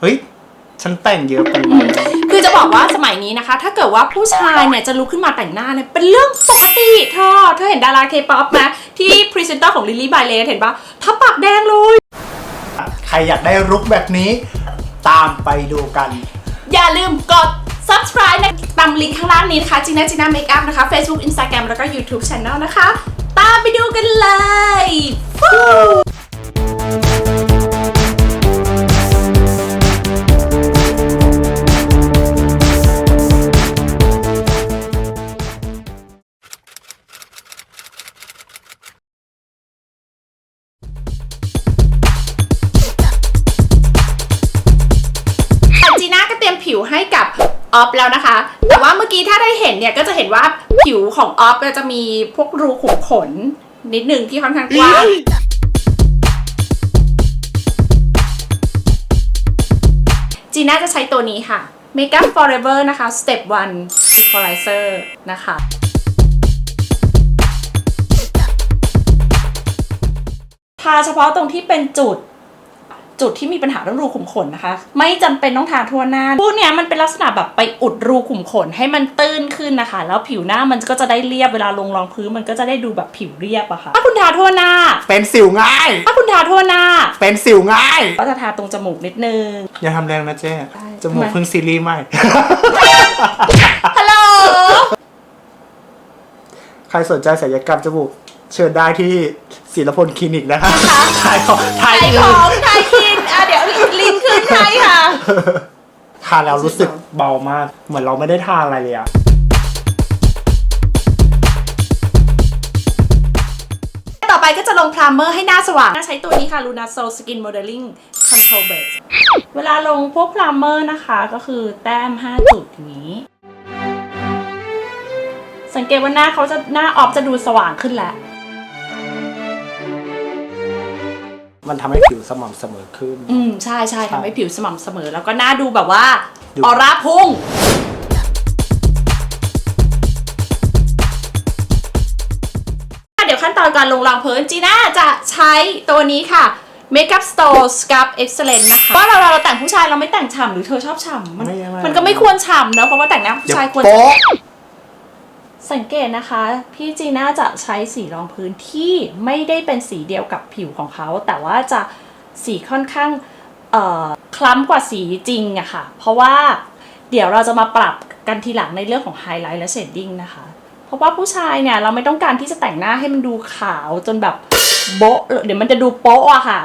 เฮ้ยฉันแต่งเยอะไปไหมคือจะบอกว่าสมัยนี้นะคะ ถ้าเกิดว่าผู้ชายเนี่ยจะลุกขึ้นมาแต่งหน้าเนี่ยเป็นเรื่องปกติเธอเธอเห็นดาราเคป๊อปไหมที่พรีเซนเตอร์ของลิลลี่บายเลเห็นปะถ้าปากแดงเลย ใครอยากได้รุกแบบนี้ตามไปดูกัน อย่าลืมกด subscribe นะตามลิงก์ข้างล่างนี้นะคะจีน่าจีน่าเมคอัพนะคะ Facebook Instagram แล้วก็ YouTube Channel นะคะ ตามไปดูกันเลย ออฟแล้วนะคะ แต่ว่าเมื่อกี้ถ้าได้เห็นเนี่ยก็จะเห็นว่าผิวของออฟจะมีพวกรูขุมขนนิดหนึ่งที่ค่อนข้างกว้างจีน่าจะใช้ตัวนี้ค่ะ Makeup Forever นะคะ Step 1 Equalizer นะคะทาเฉพาะตรงที่เป็นจุด จุดที่มีปัญหาเรื่องรูขุมขนนะคะ ไม่จำเป็นต้องทาทั่วหน้าพวกเนี้ยมันเป็นลักษณะแบบไปอุดรูขุมขนให้มันตื้นขึ้นนะคะ แล้วผิวหน้ามันก็จะได้เรียบเวลาลงรองพื้นมันก็จะได้ดูแบบผิวเรียบอะค่ะถ้าคุณทาทั่วหน้า เป็นสิวง่าย ถ้าคุณทาทั่วหน้า เป็นสิวง่าย ก็จะทาตรงจมูกนิดนึง อย่าทำแรงนะเจ๊ได้จมูกทำไมเพิ่งซีรีส์ใหม่ฮัลโหลใครสนใจศัลยกรรมจมูกเชิญได้ที่ศิลพลคลินิกนะคะทายของทายไทยคืขออง ให้ค่ะ ทาแล้วรู้สึกเบามาก เหมือนเราไม่ได้ทาอะไรเลยอะต่อไปก็จะลงพรามเมอร์ให้หน้าสว่างใช้ตัวนี้ค่ะ Luna Soul Skin Modeling Control Base เวลาลงพวกพรามเมอร์นะคะก็คือแต้ม 5 จุดอย่างนี้ สังเกตว่าหน้าเขาจะหน้าออฟจะดูสว่างขึ้นแล้ว มันทำให้ผิวสม่ำเสมอขึ้น อืมใช่ใช่ใช่ทำให้ผิวสม่ำเสมอ แล้วก็หน้าดูแบบว่าดู ออร่าพุ่ง เดี๋ยวขั้นตอนการลงรองพื้นจีน่าจะใช้ตัวนี้ค่ะ Makeup Store Scalp Excellence นะคะว่าเราเราแต่งผู้ชายเราไม่แต่งฉ่ำหรือเธอชอบฉ่ำมันไม่ไม่ มันก็ไม่ควรฉ่ำเนอะเพราะว่าแต่งหน้าผู้เดี๋ยวชายควรโป๊ะ สังเกตนะคะ พี่จีน่าจะใช้สีรองพื้นที่ไม่ได้เป็นสีเดียวกับผิวของเขา แต่ว่าจะสีค่อนข้างเอ่อคล้ำกว่าสีจริงอะค่ะ เพราะว่าเดี๋ยวเราจะมาปรับกันทีหลังในเรื่องของไฮไลท์และเชดดิ้งนะคะ เพราะว่าผู้ชายเนี่ยเราไม่ต้องการที่จะแต่งหน้าให้มันดูขาวจนแบบโบ๊ะเดี๋ยวมันจะดูโป๊ะอะค่ะ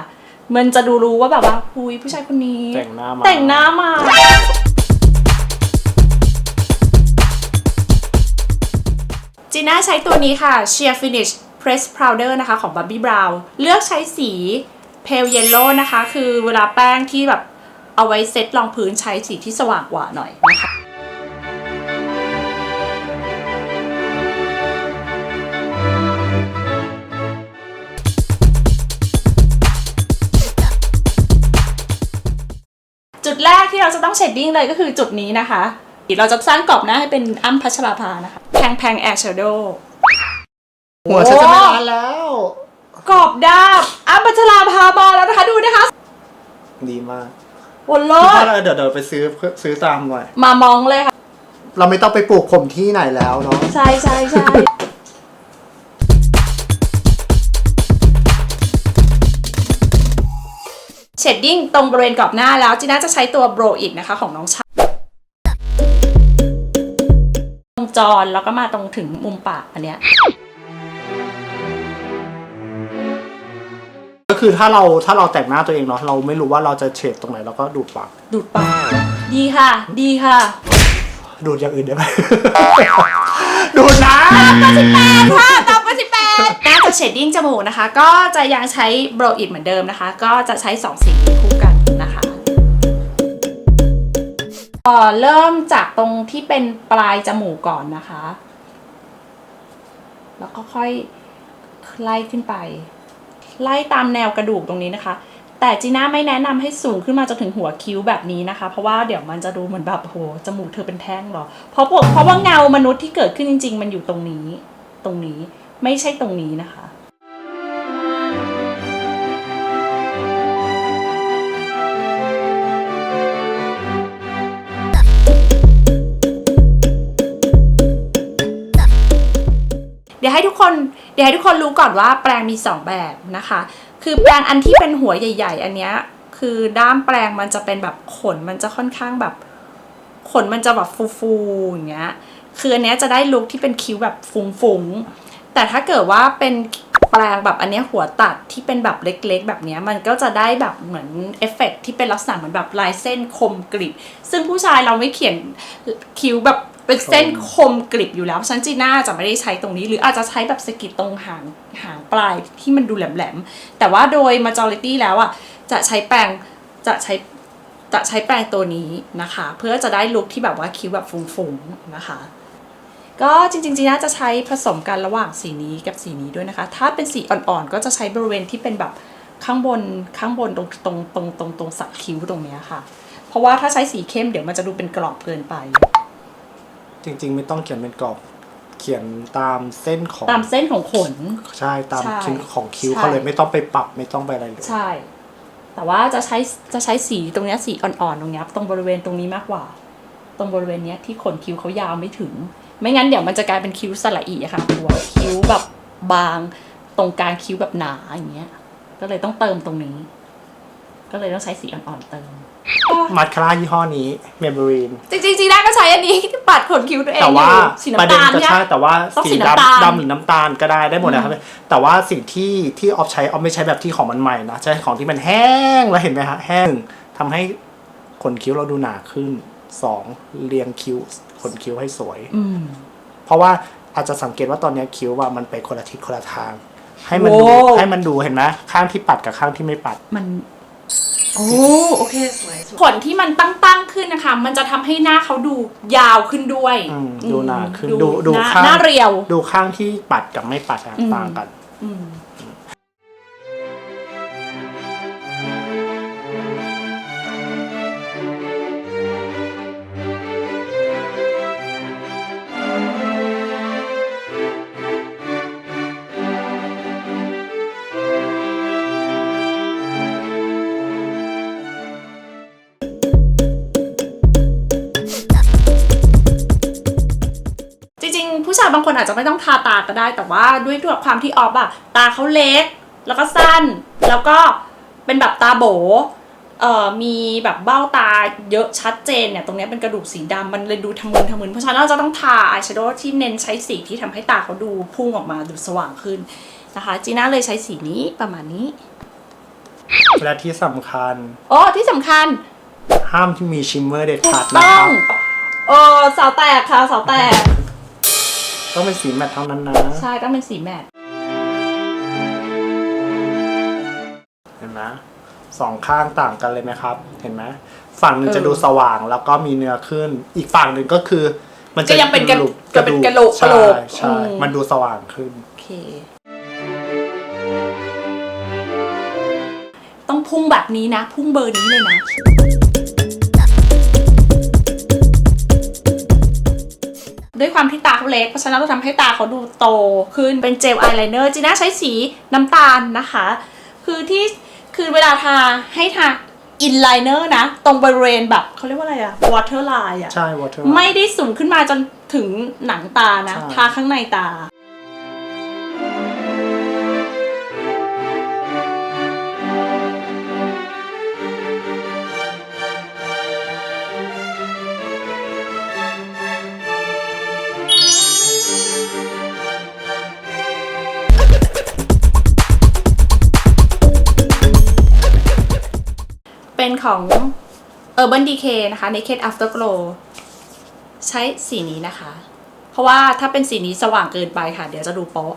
มันจะดูรู้ว่าแบบว่าหุยผู้ชายคนนี้ แต่งหน้ามาแต่งหน้ามา น่าใช้ตัวนี้ค่ะ Sheer Finish Press Powder นะคะของ Bobbi Brown เลือกใช้สี Pale Yellow นะคะ คือเวลาแป้งที่แบบเอาไว้เซตรองพื้นใช้สีที่สว่างกว่าหน่อยนะคะจุดแรกที่เราจะต้องเชดดิ้งเลยก็คือจุดนี้นะคะ เราจะสร้างกรอบหน้าให้เป็นอ้ำพัชราภานะคะ พงแพงแอร์ชโดว์หัวฉันจะไม่ร้านแล้ว กรอบด้าบอ้ำพัชราภามาแล้วนะคะดูนะคะดีมากโอ้โลถ้าดเราเดี๋ยวเดี๋ยวไปซื้อซื้อตามหน่อย มามองเลยค่ะ เราไม่ต้องไปปลูกผมที่ไหนแล้วเนาะใช่ใช่ใช่เชดดิ้งตรงบริเวณกรอบหน้าแล้วจีน่าจะใช้ตัวโบรอีกนะคะของน้องช จรแล้วก็มาตรงถึงมุมปากอันเนี้ย ก็คือถ้าเราถ้าเราแต่งหน้าตัวเองเนาะเราไม่รู้ว่าเราจะเฉดตรงไหนเราก็ดูดปาก ดูดปาก ดีค่ะ ดีค่ะดูดอย่างอื่นได้ไหม ดูดนะค่ะต่อไปสิแปดน่าจะเชดดิ้งจมูกนะคะ ก็จะยังใช้โบรอิดเหมือนเดิมนะคะ ก็จะใช้สองสีคู่กันนะคะ เอ่อเริ่มจากตรงที่เป็นปลายจมูกก่อนนะคะ แล้วก็ค่อยไล่ขึ้นไป ไล่ตามแนวกระดูกตรงนี้นะคะ แต่จีน่าไม่แนะนำให้สูงขึ้นมาจนถึงหัวคิ้วแบบนี้นะคะ เพราะว่าเดี๋ยวมันจะดูเหมือนแบบโหจมูกเธอเป็นแท่งหรอ เพราะเพราะว่าเงามนุษย์ที่เกิดขึ้นจริง ๆ มันอยู่ตรงนี้ ตรงนี้ไม่ใช่ตรงนี้นะคะ เดี๋ยวให้ทุกคนรู้ก่อนว่าแปรงมี 2 แบบนะคะ คือแปรงอันที่เป็นหัวใหญ่ ๆ อันเนี้ยคือด้ามแปรงมันจะเป็นแบบขนมันจะค่อนข้างแบบขนมันจะแบบฟูๆอย่างเงี้ยคืออันเนี้ยจะได้ลุคที่เป็นคิ้วแบบฟุ้งๆ แต่ถ้าเกิดว่าเป็นแปลงแบบอันเนี้ยหัวตัดที่เป็นแบบเล็กๆ แบบเนี้ยมันก็จะได้แบบเหมือนเอฟเฟกต์ที่เป็นลักษณะเหมือนแบบลายเส้นคมกริบซึ่งผู้ชายเราไม่เขียนคิ้วแบบ เป็นเส้นคมกริบอยู่แล้วฉะนันจีน่าจะไม่ได้ใช้ตรงนี้ หรืออาจจะใช้แบบสกิดตรงหางหางปลายที่มันดูแหลมๆ แต่ว่าโดย majority แล้วอะจะใช้แปรงจะใช้จะใช้แปรงตัวนี้นะคะ เพื่อจะได้ลุคที่แบบว่าคิ้วแบบฟุ้งๆนะคะ ก็จริงๆจีน่าจะใช้ผสมกันระหว่างสีนี้กับสีนี้ด้วยนะคะ ถ้าเป็นสีอ่อนๆ ก็จะใช้บริเวณที่เป็นแบบข้างบนข้างบนตรงตรงตรงตรงตรงสักคิ้วตรงเนี้ยค่ะ เพราะว่าถ้าใช้สีเข้มเดี๋ยวมันจะดูเป็นกรอบเกินไป จริง ๆ ไม่ต้องเขียนเป็นกรอบ เขียนตามเส้นของตามเส้นของขน ใช่ตามใช่คิ้วของคิ้วใช่ เขาเลยไม่ต้องไปปรับไม่ต้องไปอะไรเลย ใช่ แต่ว่าจะใช้จะใช้สีตรงเนี้ยสีอ่อนๆตรงเนี้ยตรงบริเวณตรงนี้มากกว่า ตรงบริเวณเนี้ยที่ขนคิ้วเขายาวไม่ถึง ไม่งั้นเดี๋ยวมันจะกลายเป็นคิ้วสละอีอะค่ะตัวคิ้วแบบบาง ตรงกลางคิ้วแบบหนาอย่างเงี้ย ก็เลยต้องเติมตรงนี้ ก็เลยต้องใช้สีอ่อนๆเติม มัดคาร่ายี่ห้อนี้เมมโบรีนจริงๆจีน่าก็ใช้อันนี้ที่ปัดขนคิ้วตัวเองแต่ว่าอยู่สีประน้ำเด็นตาลก็เนี่ยใช่แต่ว่าต้องสีสีน้ำตาลดำ ดำหรือน้ำตาลก็ได้ได้หมดนะครับแต่ว่าสิ่งที่ที่ออฟใช้ออฟไม่ใช้แบบที่ของมันใหม่นะใช้ของที่มันแห้งแล้วเห็นไหมฮะแห้งทำให้ขนคิ้วเราดูหนาขึ้นสองเรียงคิ้วขนคิ้วให้สวย อืม เพราะว่าอาจจะสังเกตว่าตอนนี้คิ้วว่ามันไปคนละทิศคนละทาง ให้มันดูโว้ ให้มันดูเห็นไหมข้างที่ปัดกับข้างที่ไม่ปัด มัน โอ้โอเคสวยขนที่มันตั้งๆขึ้นนะคะ มันจะทำให้หน้าเขาดูยาวขึ้นด้วยอืมดูหนาขึ้นอืมดูดูหน้าข้าง หน้าเรียว ดูข้างที่ปัดกับไม่ปัดอะอืม ต่างกัน อืมายบางคนอาจจะไม่ต้องทาตาก็ได้ แต่ว่าด้วยด้วยความที่ออฟอะตาเขาเล็ก แล้วก็สั้น แล้วก็เป็นแบบตาโบเอ่อมีแบบเบ้าตาเยอะชัดเจนเนี่ยตรงเนี้ยเป็นกระดูกสีดำมันเลยดูทะมึนทะมึนเพราะฉะนั้นเราจะต้องทาอายแชโดว์ที่เน้นใช้สีที่ทำให้ตาเขาดูพุ่งออกมาดูสว่างขึ้นนะคะจีน่าเลยใช้สีนี้ประมาณนี้ และที่สำคัญโอ้ที่สำคัญ ห้ามที่มีชิมเมอร์เด็ดถูขาดกนะต้คอรังบเออสาวแตกค่ะสาวแตก ต้องเป็นสีแมทเท่านั้นนะใช่ต้องเป็นสีแมทเห็นไหมสองข้างต่างกันเลยไหมครับ เห็นไหมฝั่งหนึ่งจะดูสว่างแล้วก็มีเนื้อขึ้น อีกฝั่งหนึ่งก็คือ มันจะก็ยังเป็นกระดูก็เป็นกระโหลกกระใช่โหลกใช่อืมมันดูสว่างขึ้นโอเคต้องพุ่งแบบนี้นะ พุ่งเบอร์นี้เลยนะ ด้วยความที่ตาเขาเล็ก เพราะฉะนั้นเราทำให้ตาเขาดูโตขึ้นเป็นเจลอายไลเนอร์จีน่าใช้สีน้ำตาลนะคะ คือที่คือเวลาทาให้ทาอินไลเนอร์นะ ตรงบริเวณแบบเขาเรียกว่าอะไรอะวอเตอร์ไลน์อะใช่ water ไม่ได้สูงขึ้นมาจนถึงหนังตานะ ใช่ ทาข้างในตา ของ Urban Decay นะคะ Naked Afterglow ใช้สีนี้นะคะ เพราะว่าถ้าเป็นสีนี้สว่างเกินไปค่ะ เดี๋ยวจะดูโป๊ะ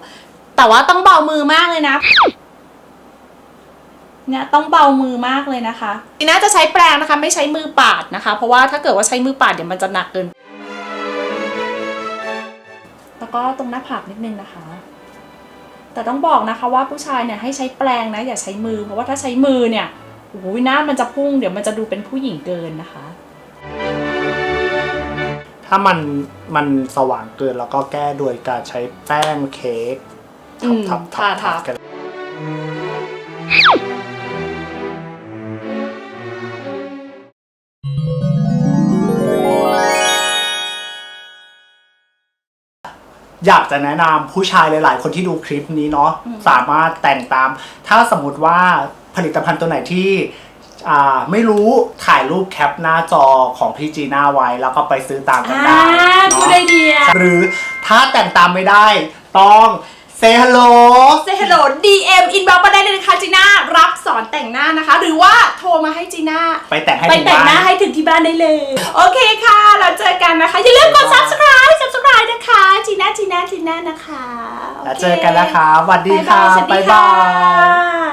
แต่ว่าต้องเบามือมากเลยนะ เนี่ยต้องเบามือมากเลยนะคะทีน่าจะใช้แปรงนะคะ ไม่ใช้มือปาดนะคะ เพราะว่าถ้าเกิดว่าใช้มือปาดเดี๋ยวมันจะหนักเกิน แล้วก็ตรงหน้าผากนิดนึงนะคะแต่ต้องบอกนะคะว่าผู้ชายเนี่ยให้ใช้แปรงนะอย่าใช้มือ เพราะว่าถ้าใช้มือเนี่ย โอ้โหหน้ามันจะพุ่งเดี๋ยวมันจะดูเป็นผู้หญิงเกินนะคะ ถ้ามันมันสว่างเกินแล้วก็แก้โดยการใช้แป้งเค้กอืมทับทับทาทับๆกันอยากจะแนะนำผู้ชายหลาย ๆ คนที่ดูคลิปนี้เนาะสามารถแต่งตาม ถ้าสมมติว่า ผลิตภัณฑ์ตัวไหนที่อ่าไม่รู้ถ่ายรูปแคปหน้าจอของพี่จีน่าไว้ แล้วก็ไปซื้อตามกันอ่าได้กูเนาะไอเดียหรือถ้าแต่งตามไม่ได้ ต้องเซฮัลโหลเซฮัลโหล DM inbox มาได้เลยนะคะจีน่ารับสอนแต่งหน้านะคะ หรือว่าโทรมาให้จีน่าไปแต่งให้ไปถึงแต่งบ้าหน้านให้ถึงที่บ้านได้เลย โอเคค่ะ เราเจอกันนะคะ อย่าลืมกด subscribe subscribe นะคะจีน่าจีน่าจีน่านะคะโคแล้วเจอกันนะคะสวัสดีค่ะบ๊ายบาย